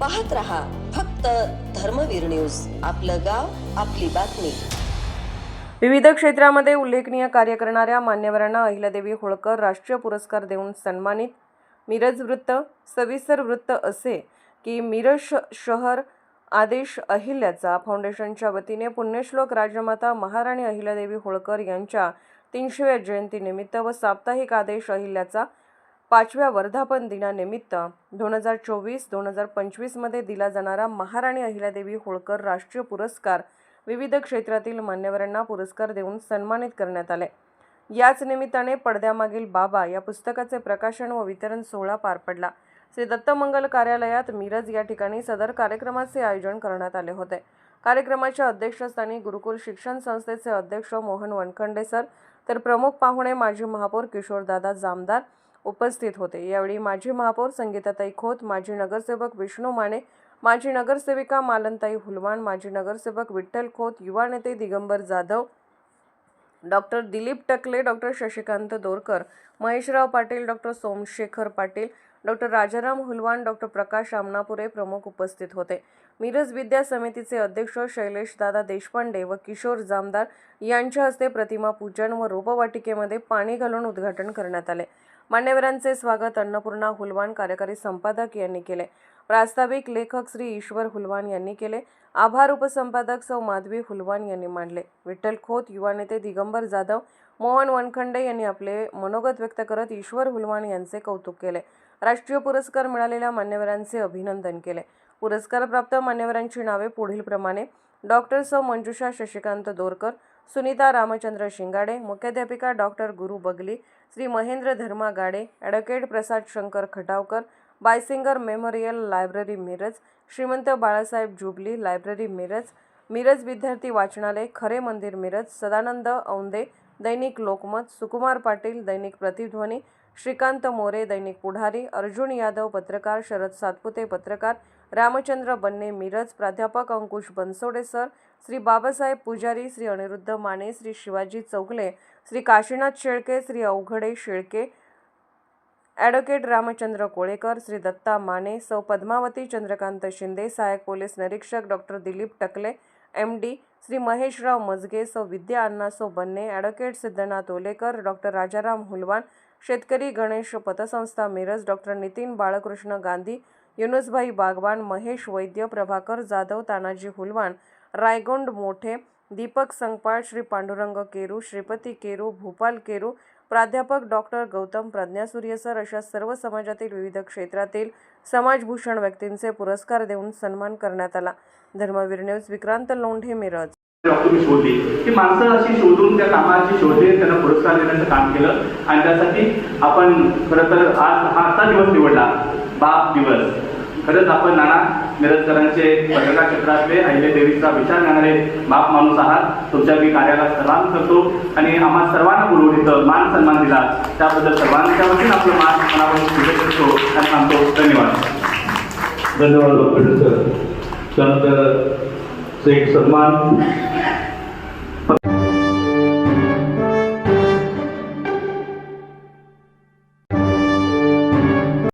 पाहत रहा फक्त धर्मवीर न्यूज. आपलं गाव आपली बातमी. विविध क्षेत्रामध्ये उल्लेखनीय कार्य करणाऱ्या मान्यवरांना अहिल्यादेवी होळकर राष्ट्रीय पुरस्कार देऊन सन्मानित. मिरज वृत्त सविस्तर वृत्त असे की मिरज शहर आदेश अहिल्याचा फाउंडेशनच्या वतीने पुण्यश्लोक राजमाता महाराणी अहिल्यादेवी होळकर यांच्या तीनशेव्या जयंतीनिमित्त व साप्ताहिक आदेश अहिल्याचा पाचव्या वर्धापन दिनानिमित्त दोन हजार चोवीस दोन हजार पंचवीसमध्ये दिला जाणारा महाराणी अहिल्यादेवी होळकर राष्ट्रीय पुरस्कार विविध क्षेत्रातील मान्यवरांना पुरस्कार देऊन सन्मानित करण्यात आले. याच निमित्ताने पडद्यामागील बाबा या पुस्तकाचे प्रकाशन व वितरण सोहळा पार पडला. श्री दत्तमंगल कार्यालयात मिरज या ठिकाणी सदर कार्यक्रमाचे आयोजन करण्यात आले होते. कार्यक्रमाच्या अध्यक्षस्थानी गुरुकुल शिक्षण संस्थेचे अध्यक्ष मोहन वनखंडे सर तर प्रमुख पाहुणे माजी महापौर किशोरदादा जामदार उपस्थित होते. यावेळी माजी महापौर संगीताताई खोत माजी नगरसेवक विष्णू माने माजी नगरसेविका मालनताई हुलवाण माजी नगरसेवक विठ्ठल खोत युवा नेते Digambar Jadhav doctor Dilip Takle doctor Shashikant Dorkar Maheshrao Patil doctor Somshekhar Patil doctor Rajaram Hulwan doctor Prakash Amnapure प्रमुख उपस्थित होते. मिरज विद्या समितीचे अध्यक्ष शैलेश दादा देशपांडे व किशोर जामदार यांच्या हस्ते प्रतिमा पूजन व रोपवाटिकेमध्ये पाणी घालून उद्घाटन करण्यात आले. मान्यवरांचे स्वागत अन्नपूर्णा हुलवान कार्यकारी संपादक यांनी केले. प्रास्ताविक लेखक श्री ईश्वर हुलवान यांनी केले. आभार उपसंपादक सौ माधवी हुलवान यांनी मांडले. विठ्ठल खोत युवा नेते दिगंबर जाधव मोहन वनखंडे यांनी आपले मनोगत व्यक्त करत ईश्वर हुलवान यांचे कौतुक केले. राष्ट्रीय पुरस्कार मिळालेल्या मान्यवरांचे अभिनंदन केले. पुरस्कारप्राप्त मान्यवरांची नावे पुढीलप्रमाणे डॉक्टर स. मंजुषा शशिकांत दोरकर सुनीता रामचंद्र शिंगाडे मुख्याध्यापिका doctor Guru Bagli Shri Mahendra Dharma Gade advocate Prasad Shankar Khatavkar Baisingar memorial library Miraj Shrimant Balasaheb jubilee library Miraj Miraj विद्यार्थी वाचनालय खरे मंदिर मिरज सदानंद औंदे दैनिक लोकमत सुकुमार पाटील दैनिक प्रतिध्वनी श्रीकांत मोरे दैनिक पुढारी अर्जुन यादव पत्रकार शरद सातपुते पत्रकार रामचंद्र बन्ने मिरज प्राध्यापक अंकुश बनसोडे सर श्री बाबासाहेब पुजारी श्री अनिरुद्ध माने श्री शिवाजी चौगले श्री काशीनाथ शेळके श्री अवघडे शेळके ॲडव्होकेट रामचंद्र कोळेकर श्री दत्ता माने सौ पद्मावती चंद्रकांत शिंदे सहाय्यक पोलीस निरीक्षक doctor Dilip Takle M D Shri Maheshrao Majge सौ विद्या अण्णा सौ बन्ने ॲडव्होकेट सिद्धनाथ ओलेकर डॉक्टर राजाराम हुलवाण शेतकरी गणेश पतसंस्था मिरज डॉक्टर नितीन बाळकृष्ण गांधी युनुसभाई बागवान महेश वैद्य प्रभाकर जाधव तानाजी हुलवान रायगोंड मोठे दीपक संगपाळ श्री पांडुरंग केरू श्रीपती केरू भूपाल केरू प्राध्यापक डॉक्टर गौतम प्रज्ञासूर्य सर अशा सर्व समाजातील विविध क्षेत्रातील समाजभूषण व्यक्तींचे पुरस्कार देऊन सन्मान करण्यात आला. धर्मवीर न्यूज विक्रांत लोंढे मिरज. तुम्ही शोधली की माणसं अशी शोधून त्या कामाची शोधले त्यांना पुरस्कार देण्याचं काम केलं. आणि त्यासाठी आपण खरं तर आज हा असा दिवस निवडला बाप दिवस. खरंच आपण नाना मिरजकरांचे पत्रकार क्षेत्रातले अहिल्या देवीचा विचार करणारे बाप माणूस आहात. तुमच्या मी कार्याला सलाम करतो. आणि आम्हा सर्वांना बोलवून इथं मान सन्मान दिला. त्याबद्दल सर्वांच्या वतीनं आपलं मान मनापासून करतो आणि सांगतो धन्यवाद. धन्यवाद डॉक्टर सर. त्यानंतर एक सन्मान